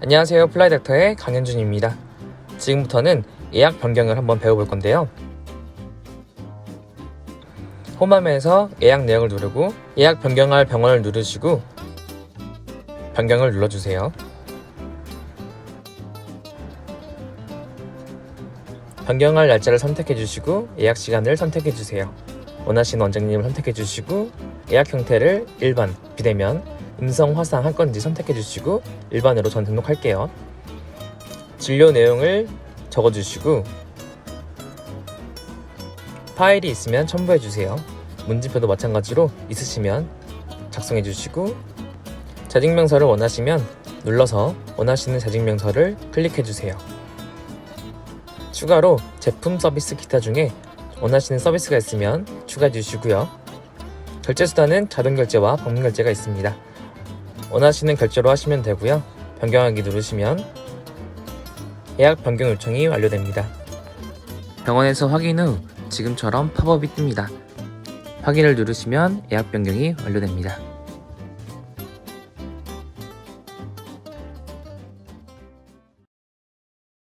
안녕하세요. 플라이닥터의 강현준입니다. 지금부터는 예약 변경을 한번 배워볼 건데요. 홈화면에서 예약 내역을 누르고 예약 변경할 병원을 누르시고 변경을 눌러주세요. 변경할 날짜를 선택해 주시고 예약 시간을 선택해 주세요. 원하시는 원장님을 선택해 주시고 예약 형태를 일반, 비대면, 음성, 화상 한 건지 선택해 주시고 일반으로 전 등록할게요. 진료 내용을 적어 주시고 파일이 있으면 첨부해 주세요. 문진표도 마찬가지로 있으시면 작성해 주시고 재직명서를 원하시면 눌러서 원하시는 재직명서를 클릭해 주세요. 추가로 제품 서비스 기타 중에 원하시는 서비스가 있으면 추가해 주시고요. 결제 수단은 자동 결제와 법문 결제가 있습니다. 원하시는 결제로 하시면 되고요. 변경하기 누르시면 예약 변경 요청이 완료됩니다. 병원에서 확인 후 지금처럼 팝업이 뜹니다. 확인을 누르시면 예약 변경이 완료됩니다.